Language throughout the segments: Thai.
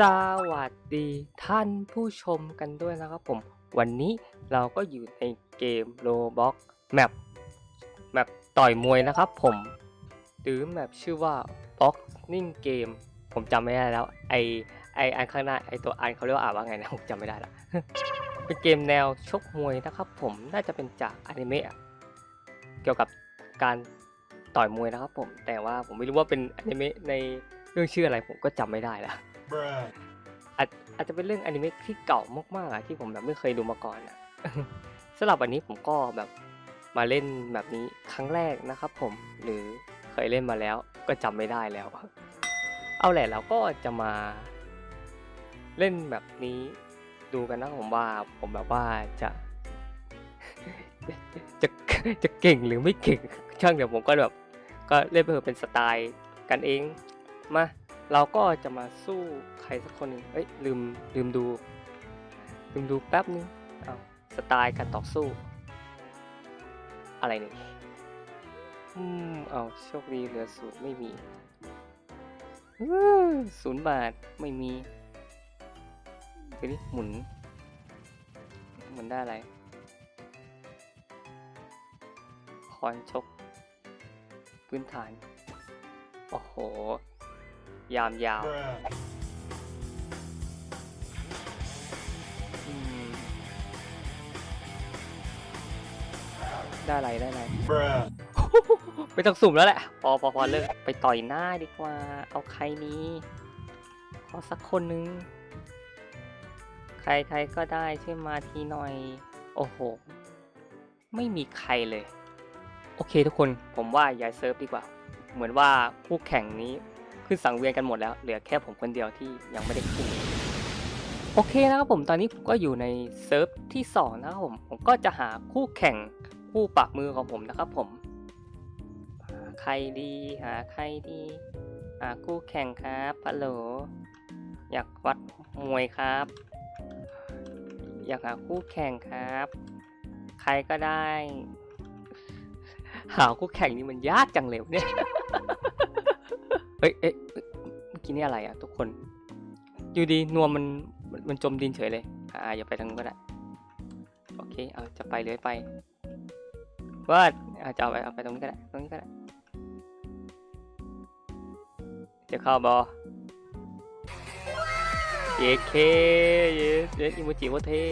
สวัสดีท่านผู้ชมกันด้วยนะครับผม วันนี้เราก็อยู่ในเกม Roblox แมปแมปต่อยมวยนะครับผมหรือแมปชื่อว่า Boxing Game ผมจำไม่ได้แล้ว ไอไออันข้างหน้าไอตัวอันเขาเรียกว่าอ่านว่าไงนะผมจำไม่ได้ละเป็นเกมแนวชกมวยนะครับผมน่าจะเป็นจากอนิเมะเกี่ยวกับการต่อยมวยนะครับผม แต่ว่าผมไม่รู้ว่าเป็นอนิเมะในเรื่องชื่ออะไรผมก็จำไม่ได้ละ อาจอาจจะเป็นเรื่องอนิเมะที่เก่ามากๆอะที่ผมแบบไม่เคยดูมาก่อนอะสำหรับวันนี้ผมก็แบบมาเล่นแบบนี้ครั้งแรกนะครับผมหรือเคยเล่นมาแล้วก็จำไม่ได้แล้ว เอาแหละเราก็จะมาเล่นแบบนี้ดูกันนะผมว่าผมแบบว่าจะ จะจะเก่งหรือไม่เก่งช่างเดี๋ยวผมก็แบบก็เล่นไปเถอเป็นสไตล์กันเองมา เราก็จะมาสู้ใครสักคนหนึ่งเอ้ยลืมลืมดู ลืมดูแป๊บนึงเอาสไตล์การต่อสู้ อะไรนี่อืมเอาโชคดีเหลือศูนย์ไม่มีศูนย์บาทไม่มีทีนี้หมุนหมุนได้อะไรคอนชก พื้นฐาน โอ้โห ยามยาว Bruh. อืมได้อะไรได้อะไร Bruh. ไม่ต้องสุ่มแล้วแหละ พอพอพอเลิกไปต่อยหน้าดีกว่า เอาใครนี้ขอสักคนนึง ใครใครก็ได้ช่วยมาทีหน่อย โอ้โห ไม่มีใครเลย โอเคทุกคนผมว่าย้ายเซิร์ฟดีกว่า เหมือนว่าคู่แข่งนี้ ขึ้นสังเวียนกันหมดแล้ว เหลือแค่ผมคนเดียวที่ยังไม่ได้ขึ้น โอเคนะครับผมตอนนี้ผมก็อยู่ในเซิร์ฟที่สองนะครับผม ผมก็จะหาคู่แข่งคู่ปะมือของผมนะครับผมหาใครดีหาใครดีหาคู่แข่งครับฮัลโหลอยากวัดมวยครับ อยากหาคู่แข่งครับ ใครก็ได้ หาคู่แข่งนี่มันยากจังเลยเนี่ย เอ้ยเอ๊ะเมื่อกี้นี่อะไรอะทุกคน อยู่ดีนวมมันมันจมดินเฉยเลย อ่าอย่าไปทางนู้นก็ได้ โอเค เอาจะไปเลยไปว่าอาจจะเอาไปเอาไปตรงนี้ก็ได้ ตรงนี้ก็ได้ จะเข้าบอเยเคเยสเยสอิโมจิโคตรเท่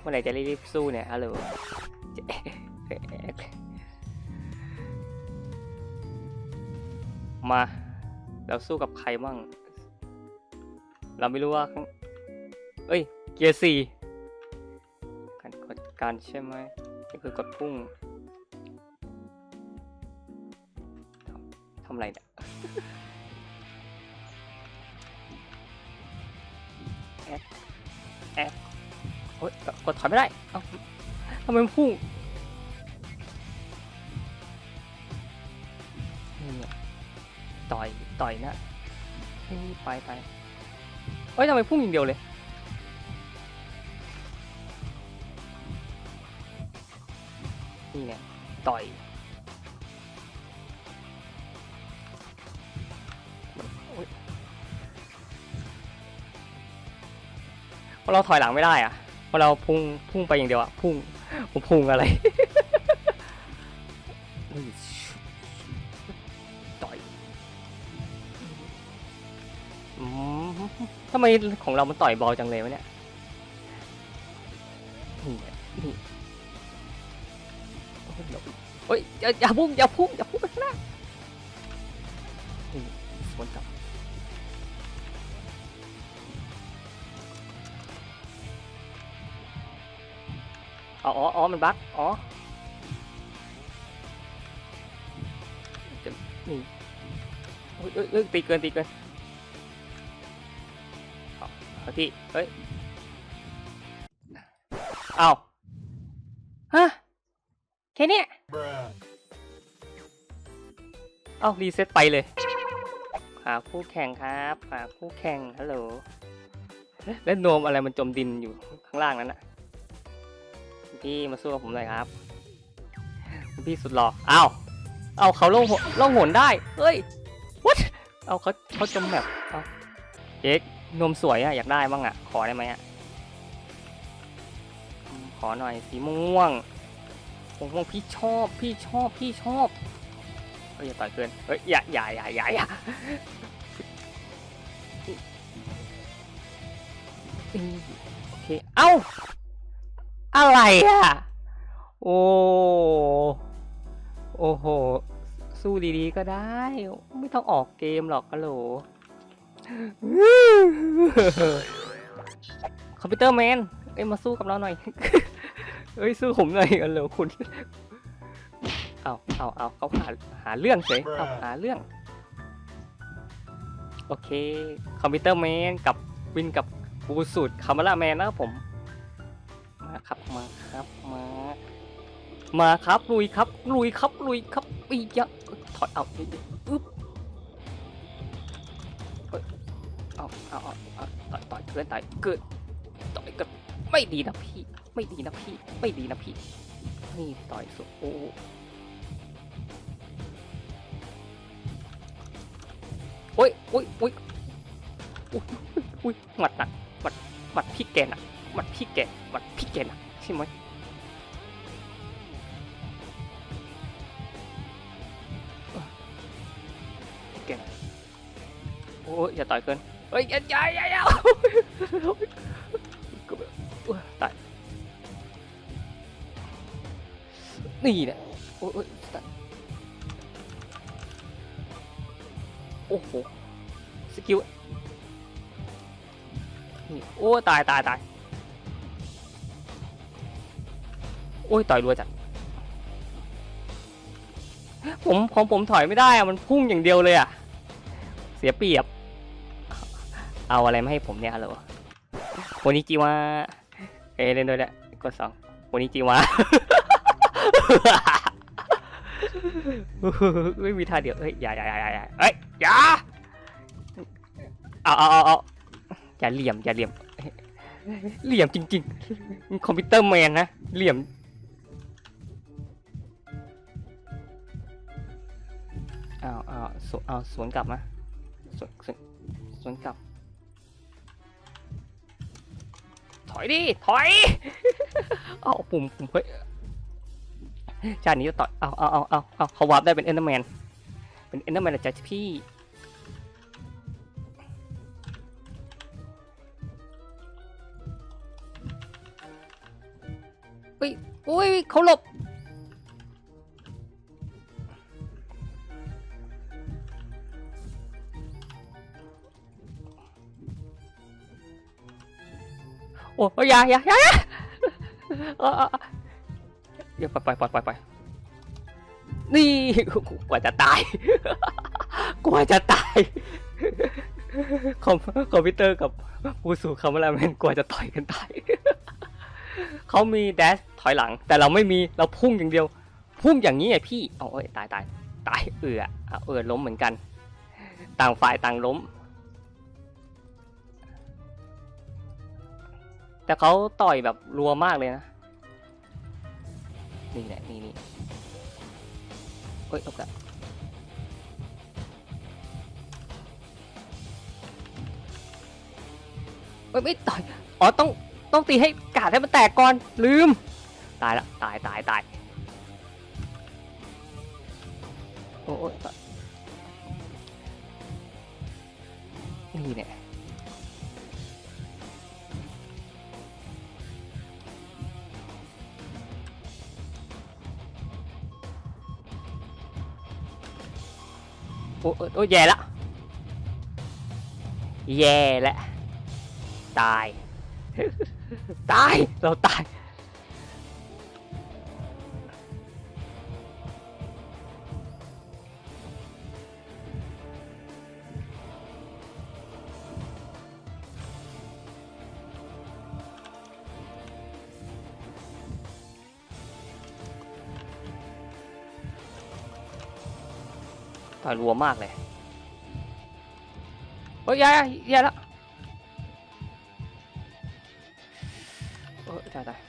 เมื่อไหร่จะรีบสู้เนี่ยฮัลโหลจะมา เราสู้กับใครบ้าง เราไม่รู้ว่า เอ้ย เกียร์สี่การกดการใช่ไหมนี่คือกดพุ่งทำทำอะไรเนี่ยแอดแอดโอ๊ยกดถอยไม่ได้ เอ้าทำไมมันพุ่งนี่เนี่ย ต่อยต่อยนะไปไปเอ้ยทำไมพุ่งอย่างเดียวเลยนี่เนี่ยต่อยเราะเราถอยหลังไม่ได้อะเพราะเราพุ่งพุ่งไปอย่างเดียวอะพุ่งผมพุ่งอะไร ไมของเรามันต่อยบอลจังเลยวะเนี่ยนี่ไงนี่โอ้ยเดี๋ยวเฮ้ยอย่าอย่าพุ่งอย่าพุ่งอย่าพุ่งไปข้างหน้าสวนกลับอ๋ออ๋อมันบั๊กอ๋อนี่เฮ้ยเฮ้ยเฮ้ยตีเกินตีเกิน เอาเอาที่ เฮ้ยเอาฮะ แค่เนี้ย Bruh. เอารีเซ็ตไปเลย หาคู่แข่งครับ หาคู่แข่ง ฮัลโหล แล้วโนมอะไรมันจมดินอยู่ข้างล่างนั้นอะพี่มาสู้กับผมหน่อยครับ พี่สุดหล่ออ้าวเอาเขาล่องหนล่องหนได้ เฮ้ย what เอาเขาเขาจมแบบเอาเอ็ก นมสวยอะอยากได้บ้างอะขอได้ไหมอะขอหน่อยสีม่วงผมม่วงพี่ชอบพี่ชอบพี่ชอบเฮ้ยอย่าต่อยเกินเฮ้ยอย่าอย่าอย่าอย่าอย่าโอเคเอ้าอะไรอะโอ้โอ้โหสู้ดีๆก็ได้ ไม่ต้องออกเกมหรอกฮัลโหล คอมพิวเตอร์แมนเอ้ยมาสู้กับเราหน่อย เอ้ยสู้ผมหน่อยฮัลโหลคุณ เอาเอาเอาเขาหาหาเรื่องเฉยเอาหาเรื่อง โอเค คอมพิวเตอร์แมนกับวินกับบูสูตรคาร์มาล่าแมนนะครับผม มาครับมาครับมา มาครับลุยครับลุยครับลุยครับอียะถอยเอา เพื่นต่อยเกิดต่อยกัไม่ดีนะพี่ ไม่ดีนะพี่ ไม่ดีนะพี่นี่ต่อยสุดโอ้โอ้ยโอ้ยโอ้ยโอ้ยโอ้ยหมัดหนักหมัดหมัดพี่แกนักหมัดพี่แกหมัดพี่แกนักใช่ไหมโอ้ยอย่าต่อยเกิน เฮ้ยอย่ายาอย่าย่าโอ้ยตายนี่แหละโอ้ยโอ้ยตายโอ้โหสกิลนี่โอ้ตายตายตายโอ้ยต่อยรัวจัดผมของผมถอยไม่ได้อะมันพุ่งอย่างเดียวเลยอะเสียเปรียบ เอาอะไรมาให้ผมเนี่ยฮัลโหลโอนิจิวะเอเล่นด้วยแหละกดสองโอนิจิวะไม่มีท่าเดียวเฮ้ยอย่าอย่าอย่าอย่าเฮ้ยอย่าเอาเอาเอาเอาอย่าเหลี่ยมอย่าเหลี่ยม เหลี่ยมจริงๆ คอมพิวเตอร์แมนนะ เหลี่ยม เอาเอาสวนเอาสวนกลับมาสวนสวนกลับ ถอยดิ ถอย เอาปุ่มปุ่มเฮ้ย ชาตินี้จะต่อย เอาเอาเอาเอาเอาเขาวาร์ปได้เป็นเอ็นเดอร์แมน เป็นเอ็นเดอร์แมนจัดพี่เฮ้ยอุ้ยเขาหลบ โอ้ยอย่าอย่าอย่าอย่าเออเออเออเดี๋ยวปล่อยปล่อยปล่อยปล่อยปล่อยนี่กว่าจะตาย กว่าจะตายคอมคอมพิวเตอร์กับปูสู่คาร์มาแมนกว่าจะต่อยกันตายเขามีแดชถอยหลัง แต่เราไม่มีเราพุ่งอย่างเดียว พุ่งอย่างนี้ไงพี่เอาเอ้ยตายตายตายเอือเอือล้มเหมือนกัน ต่างฝ่ายต่างล้ม แต่เขาต่อยแบบรัวมากเลยนะ นี่แหละนี่นี่เฮ้ยตกอะเฮ้ยไม่ต่อย อ๋อต้องต้องตีให้กาดให้มันแตกก่อนลืม ตายละตายตายตายโอ้ยนี่เนี่ย โอ้โอ้แย่ละ แย่ละ ตาย ตาย เราตาย ต่อยรัวมากเลยโอ้ยยายยายละเออตายตาย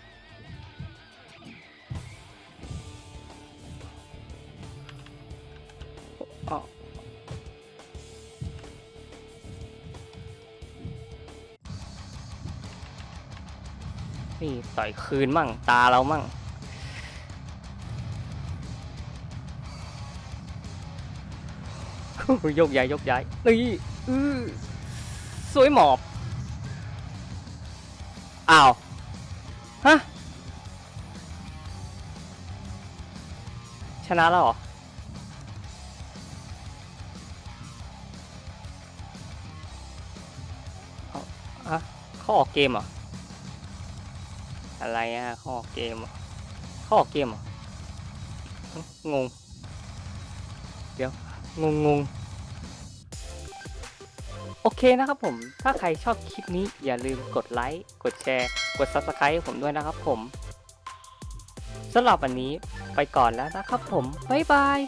นี่ต่อยคืนมั่งตาเรามั่ง ยกย้ายยกย้ายนี่อือสวยหมอบ อ้าว ฮะ ชนะแล้วเหรอเอาอะเขาออกเกมเหรอ อะไรอะเขาออกเกมเหรอเขาออกเกมเหรอหึงง เดี๋ยว งงงงโอเคนะครับผม ถ้าใครชอบคลิปนี้อย่าลืมกดไลค์ กดแชร์ กด Subscribe ให้ผมด้วยนะครับผมสำหรับวันนี้ไปก่อนแล้วนะครับผม บ๊ายบาย